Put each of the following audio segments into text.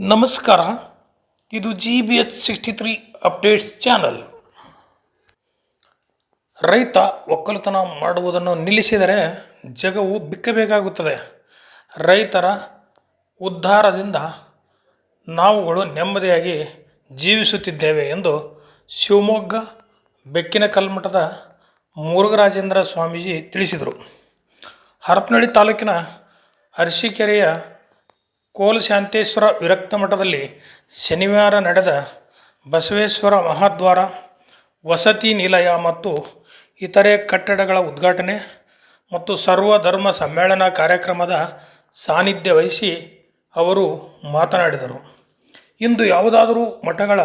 ನಮಸ್ಕಾರ. ಇದು G B H sixty three updates channel ರೈತ ಒಕ್ಕಲುತನ ಮಾಡುವುದನ್ನು ನಿಲ್ಲಿಸಿದರೆ ಜಗವು ಬಿಕ್ಕಬೇಕಾಗುತ್ತದೆ. ರೈತರ ಉದ್ಧಾರದಿಂದ ನಾವುಗಳು ನೆಮ್ಮದಿಯಾಗಿ ಜೀವಿಸುತ್ತಿದ್ದೇವೆ ಎಂದು ಶಿವಮೊಗ್ಗ ಬೆಕ್ಕಿನ ಕಲ್ಮಠದ ಮುರುಘರಾಜೇಂದ್ರ ಸ್ವಾಮೀಜಿ ತಿಳಿಸಿದರು. ಹರಪನಹಳ್ಳಿ ತಾಲೂಕಿನ ಅರಸೀಕೆರೆಯ ಕೋಲಶಾಂತೇಶ್ವರ ವಿರಕ್ತ ಮಠದಲ್ಲಿ ಶನಿವಾರ ನಡೆದ ಬಸವೇಶ್ವರ ಮಹಾದ್ವಾರ, ವಸತಿ ನಿಲಯ ಮತ್ತು ಇತರೆ ಕಟ್ಟಡಗಳ ಉದ್ಘಾಟನೆ ಮತ್ತು ಸರ್ವಧರ್ಮ ಸಮ್ಮೇಳನ ಕಾರ್ಯಕ್ರಮದ ಸಾನ್ನಿಧ್ಯ ವಹಿಸಿ ಅವರು ಮಾತನಾಡಿದರು. ಇಂದು ಯಾವುದಾದರೂ ಮಠಗಳ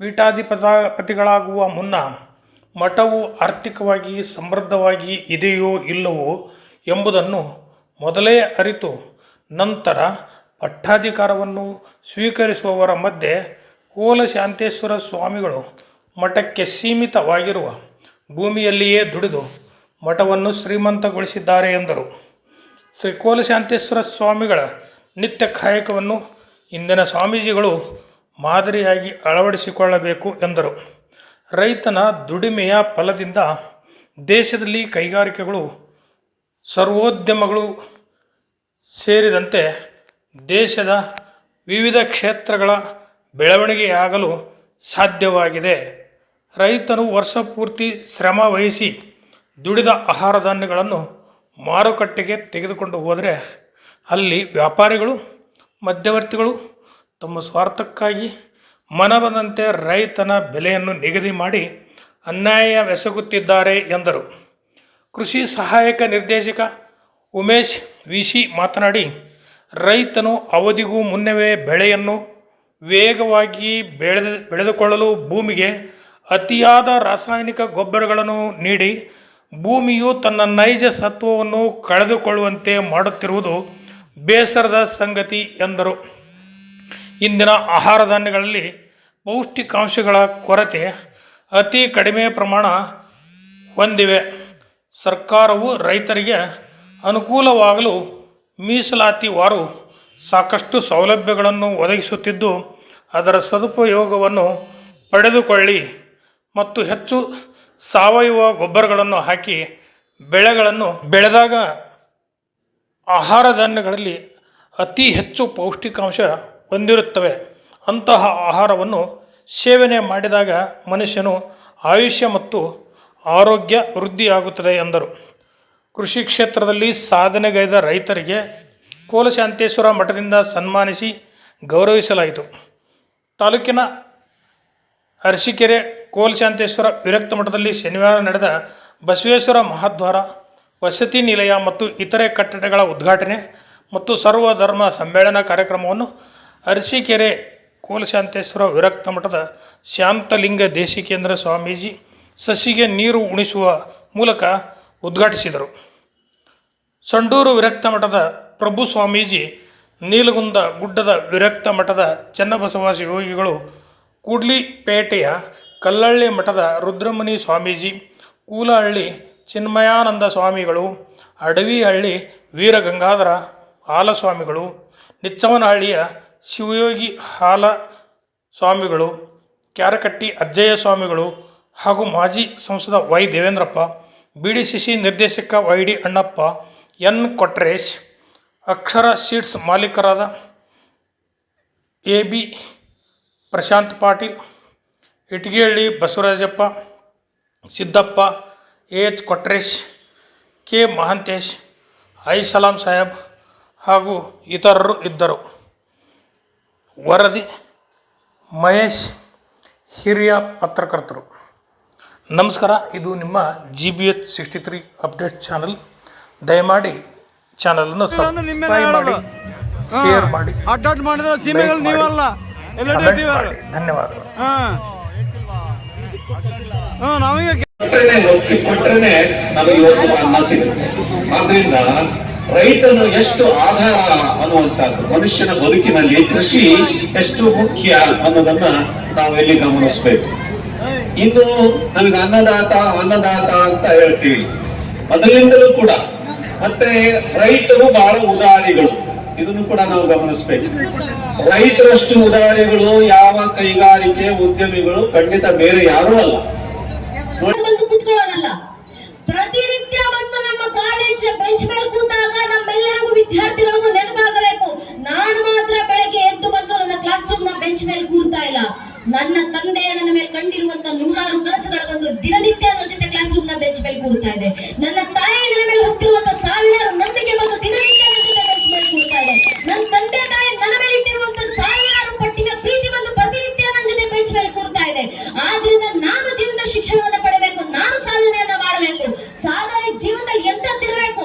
ಪೀಠಾಧಿಪತಿಗಳಾಗುವ ಮುನ್ನ ಮಠವು ಆರ್ಥಿಕವಾಗಿ ಸಮೃದ್ಧವಾಗಿ ಇದೆಯೋ ಇಲ್ಲವೋ ಎಂಬುದನ್ನು ಮೊದಲೇ ಅರಿತು ನಂತರ ಪಟ್ಟಾಧಿಕಾರವನ್ನು ಸ್ವೀಕರಿಸುವವರ ಮಧ್ಯೆ ಕೋಲಶಾಂತೇಶ್ವರ ಸ್ವಾಮಿಗಳು ಮಠಕ್ಕೆ ಸೀಮಿತವಾಗಿರುವ ಭೂಮಿಯಲ್ಲಿಯೇ ದುಡಿದು ಮಠವನ್ನು ಶ್ರೀಮಂತಗೊಳಿಸಿದ್ದಾರೆ ಎಂದರು. ಶ್ರೀ ಕೋಲಶಾಂತೇಶ್ವರ ಸ್ವಾಮಿಗಳ ನಿತ್ಯ ಕಾಯಕವನ್ನು ಇಂದಿನ ಸ್ವಾಮೀಜಿಗಳು ಮಾದರಿಯಾಗಿ ಅಳವಡಿಸಿಕೊಳ್ಳಬೇಕು ಎಂದರು. ರೈತನ ದುಡಿಮೆಯ ಫಲದಿಂದ ದೇಶದಲ್ಲಿ ಕೈಗಾರಿಕೆಗಳು ಸರ್ವೋದ್ಯಮಗಳು ಸೇರಿದಂತೆ ದೇಶದ ವಿವಿಧ ಕ್ಷೇತ್ರಗಳ ಬೆಳವಣಿಗೆಯಾಗಲು ಸಾಧ್ಯವಾಗಿದೆ. ರೈತನು ವರ್ಷಪೂರ್ತಿ ಶ್ರಮ ವಹಿಸಿ ದುಡಿದ ಆಹಾರ ಧಾನ್ಯಗಳನ್ನು ಮಾರುಕಟ್ಟೆಗೆ ತೆಗೆದುಕೊಂಡು ಹೋದರೆ ಅಲ್ಲಿ ವ್ಯಾಪಾರಿಗಳು, ಮಧ್ಯವರ್ತಿಗಳು ತಮ್ಮ ಸ್ವಾರ್ಥಕ್ಕಾಗಿ ಮನಬಂದಂತೆ ರೈತನ ಬೆಲೆಯನ್ನು ನಿಗದಿ ಮಾಡಿ ಅನ್ಯಾಯವೆಸಗುತ್ತಿದ್ದಾರೆ ಎಂದರು. ಕೃಷಿ ಸಹಾಯಕ ನಿರ್ದೇಶಕ ಉಮೇಶ್ ವಿಶಿ ಮಾತನಾಡಿ, ರೈತನು ಅವಧಿಗೂ ಮುನ್ನವೇ ಬೆಳೆಯನ್ನು ವೇಗವಾಗಿ ಬೆಳೆದ, ಬೆಳೆದುಕೊಳ್ಳಲು ಭೂಮಿಗೆ ಅತಿಯಾದ ರಾಸಾಯನಿಕ ಗೊಬ್ಬರಗಳನ್ನು ನೀಡಿ, ಭೂಮಿಯು ತನ್ನ ನೈಜ ಸತ್ವವನ್ನು ಕಳೆದುಕೊಳ್ಳುವಂತೆ ಮಾಡುತ್ತಿರುವುದು ಬೇಸರದ ಸಂಗತಿ ಎಂದರು. ಇಂದಿನ ಆಹಾರ ಧಾನ್ಯಗಳಲ್ಲಿ ಪೌಷ್ಟಿಕಾಂಶಗಳ ಕೊರತೆ ಅತಿ ಕಡಿಮೆ ಪ್ರಮಾಣ ಹೊಂದಿವೆ. ಸರ್ಕಾರವು ರೈತರಿಗೆ ಅನುಕೂಲವಾಗಲು ಮೀಸಲಾತಿವಾರು ಸಾಕಷ್ಟು ಸೌಲಭ್ಯಗಳನ್ನು ಒದಗಿಸುತ್ತಿದ್ದು, ಅದರ ಸದುಪಯೋಗವನ್ನು ಪಡೆದುಕೊಳ್ಳಿ ಮತ್ತು ಹೆಚ್ಚು ಸಾವಯವ ಗೊಬ್ಬರಗಳನ್ನು ಹಾಕಿ ಬೆಳೆಗಳನ್ನು ಬೆಳೆದಾಗ ಆಹಾರ ಧಾನ್ಯಗಳಲ್ಲಿ ಅತಿ ಹೆಚ್ಚು ಪೌಷ್ಟಿಕಾಂಶ ಹೊಂದಿರುತ್ತವೆ. ಅಂತಹ ಆಹಾರವನ್ನು ಸೇವನೆ ಮಾಡಿದಾಗ ಮನುಷ್ಯನು ಆಯುಷ್ಯ ಮತ್ತು ಆರೋಗ್ಯ ವೃದ್ಧಿಯಾಗುತ್ತದೆ ಎಂದರು. ಕೃಷಿ ಕ್ಷೇತ್ರದಲ್ಲಿ ಸಾಧನೆಗೈದ ರೈತರಿಗೆ ಕೋಲಶಾಂತೇಶ್ವರ ಮಠದಿಂದ ಸನ್ಮಾನಿಸಿ ಗೌರವಿಸಲಾಯಿತು. ತಾಲೂಕಿನ ಅರಸೀಕೆರೆ ಕೋಲಶಾಂತೇಶ್ವರ ವಿರಕ್ತ ಮಠದಲ್ಲಿ ಶನಿವಾರ ನಡೆದ ಬಸವೇಶ್ವರ ಮಹಾದ್ವಾರ, ವಸತಿ ನಿಲಯ ಮತ್ತು ಇತರೆ ಕಟ್ಟಡಗಳ ಉದ್ಘಾಟನೆ ಮತ್ತು ಸರ್ವಧರ್ಮ ಸಮ್ಮೇಳನ ಕಾರ್ಯಕ್ರಮವನ್ನು ಅರಸೀಕೆರೆ ಕೋಲಶಾಂತೇಶ್ವರ ವಿರಕ್ತ ಮಠದ ಶಾಂತಲಿಂಗ ದೇಶಿಕೇಂದ್ರ ಸ್ವಾಮೀಜಿ ಸಸಿಗೆ ನೀರು ಉಣಿಸುವ ಮೂಲಕ ಉದ್ಘಾಟಿಸಿದರು. ಸಂಡೂರು ವಿರಕ್ತ ಮಠದ ಪ್ರಭು ಸ್ವಾಮೀಜಿ, ನೀಲಗುಂದ ಗುಡ್ಡದ ವಿರಕ್ತ ಮಠದ ಚನ್ನಬಸವ ಶಿವಯೋಗಿಗಳು ಕೂಡ್ಲಿಪೇಟೆಯ ಕಲ್ಲಳ್ಳಿ ಮಠದ ರುದ್ರಮುನಿ ಸ್ವಾಮೀಜಿ, ಕೂಲಹಳ್ಳಿ ಚಿನ್ಮಯಾನಂದ ಸ್ವಾಮಿಗಳು, ಅಡವಿಹಳ್ಳಿ ವೀರಗಂಗಾಧರ ಹಾಲಸ್ವಾಮಿಗಳು, ನಿಚ್ಚವನಹಳ್ಳಿಯ ಶಿವಯೋಗಿ ಹಾಲ ಸ್ವಾಮಿಗಳು ಕ್ಯಾರಕಟ್ಟಿ ಅಜ್ಜಯ್ಯ ಸ್ವಾಮಿಗಳು ಹಾಗೂ ಮಾಜಿ ಸಂಸದ Y Devendrappa B D C C ನಿರ್ದೇಶಕ Y D Annappa, N. Kotresh, Akshara seeds ಮಾಲೀಕರಾದ A. B. Prashant Patil Itagihalli Basavarajappa, Siddappa, A. H. Kotresh, K. Mahantesh, I. Salam Saheb ಹಾಗೂ ಇತರರು ಇದ್ದರು. ವರದಿ ಮಹೇಶ್, ಹಿರಿಯ ಪತ್ರಕರ್ತರು. ನಮಸ್ಕಾರ ಇದು ನಿಮ್ಮ G B H sixty three update channel ದಯಮಾಡಿ ಚಾನಲನ್ನು ಸಬ್ಸ್ಕ್ರೈಬ್ ಮಾಡಿ ಶೇರ್ ಮಾಡಿ ಅಡ್ಡಾಡ್ ಮಾಡಿದ್ರೆ ಸೀಮೆಗಳು ನೀವಲ್ಲ ಧನ್ಯವಾದಗಳು. ಹಾ. ನಾವೀಗ ಕೊಟ್ಟರೆ ಒತ್ತಿ ಕೊಟ್ಟರೆ ನಮಗೆ ಇವತ್ತು ಅನ್ನ ಸಿಗುತ್ತೆ. ಆದ್ರಿಂದ ರೈತನು ಎಷ್ಟು ಆಧಾರ ಅನ್ನುವಂಥದ್ದು ಮನುಷ್ಯನ ಬದುಕಿನಲ್ಲಿ ಕೃಷಿ ಎಷ್ಟು ಮುಖ್ಯ ಅನ್ನೋದನ್ನ ನಾವೆಲ್ಲಿ ಗಮನಿಸ್ಬೇಕು. ಇನ್ನು ನಮಗೆ ಅನ್ನದಾತ ಅನ್ನದಾತ ಅಂತ ಹೇಳ್ತೀವಿ. ಅದರಿಂದಲೂ ಕೂಡ ಮತ್ತೆ ರೈತರು ಬಹಳ ಉದಾರಿಗಳು. ಇದನ್ನು ಕೂಡ ನಾವು ಗಮನಿಸಬೇಕು. ರೈತರಷ್ಟು ಉದಾರಿಗಳು, ಯಾವ ಕೈಗಾರಿಕೆ ಉದ್ಯಮಿಗಳು ಖಂಡಿತ ಬೇರೆ ಯಾರೂ ಅಲ್ಲ. ಪ್ರತಿನಿತ್ಯ ಬಂದು ನಮ್ಮ ಕಾಲೇಜ್ ಬೆಂಚ್ ಮೇಲೆ ಕೂತಾಗ ನಮ್ಮೆಲ್ಲರಿಗೂ ವಿದ್ಯಾರ್ಥಿಗಳಿಗೂ ನೆನಪಾಗಬೇಕು. ನಾನು ಮಾತ್ರ ಬೆಳಗ್ಗೆ ಎದ್ದು ಬಂದು ನನ್ನ ಕ್ಲಾಸ್ ರೂಮ್ನ ಬೆಂಚ್ ಮೇಲೆ ಕೂರ್ತಾ ಇಲ್ಲ. ನನ್ನ ತಂದೆ ನನ್ನ ಮೇಲೆ ಕಂಡಿರುವಂತ ನೂರಾರು ಕನಸುಗಳ ಒಂದು ದಿನನಿತ್ಯ ನನ್ನ ಜೊತೆ ಕ್ಲಾಸ್ ರೂಮ್ ಕೂರ್ತಾ ಇದೆ. ನನ್ನ ತಾಯಿ ನನ್ನ ಮೇಲೆ ಹೊತ್ತಿರುವಂತ ಸಾವಿರಾರು ನಂಬಿಕೆ ಮತ್ತು ದಿನನಿತ್ಯ ನನ್ನ ಇದೆ. ನನ್ನ ತಂದೆ ತಾಯಿ ನನ್ನ ಮೇಲೆ ಇಟ್ಟಿರುವಂತ ಸಾವಿರಾರು ಪಟ್ಟಿನ ಪ್ರೀತಿ ಮತ್ತು ಪ್ರತಿನಿತ್ಯ ನನ್ನ ಜೊತೆ ಬೆಂಚ್ ಮೇಲೆ ಕೂರ್ತಾ ಇದೆ. ಆದ್ರಿಂದ ನಾನು ಜೀವನದ ಶಿಕ್ಷಣವನ್ನು ಪಡೆಯಬೇಕು ನಾನು ಸಾಧನೆಯನ್ನ ಮಾಡಬೇಕು. ಸಾಧನೆ ಜೀವನದಲ್ಲಿ ಎಂತದಿರಬೇಕು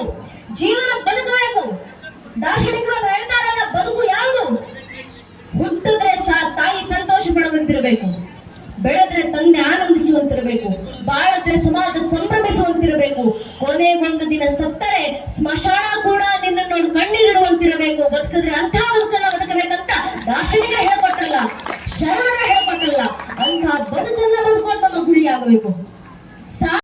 ಜೀವನ ಬದುಕಬೇಕು. ದಾರ್ಶನಿಕರು ಹೇಳ್ತಾರಲ್ಲ, ಬದುಕು ಯಾವುದು? ಹುಟ್ಟಿದ್ರೆ ತಾಯಿ ಸಂತೋಷ ಪಡುವಂತಿರಬೇಕು. ಬೆಳೆದ್ರೆ ತಂದೆ ಆನಂದಿಸುವಂತಿರಬೇಕು ಬಾಳದ್ರೆ ಸಮಾಜ ಸಂಭ್ರಮಿಸುವಂತಿರಬೇಕು, ಕೊನೆಗೊಂದು ದಿನ ಸತ್ತರೆ ಸ್ಮಶಾನ ಕೂಡ ನಿನ್ನನ್ನು ಕಣ್ಣೀರಿಡುವಂತಿರಬೇಕು ಬದುಕಿದ್ರೆ ಅಂತ ಬದುಕನ್ನ ಬದುಕಬೇಕಂತ ದಾರ್ಶನಿಕ ಹೇಳ್ಕೊಟ್ಟಲ್ಲ ಶರಣರ ಹೇಳ್ಕೊಟ್ಟಲ್ಲ ಅಂತ ಬದುಕನ್ನ ಬದುಕುವ ನಮ್ಮ ಗುರಿಯಾಗಬೇಕು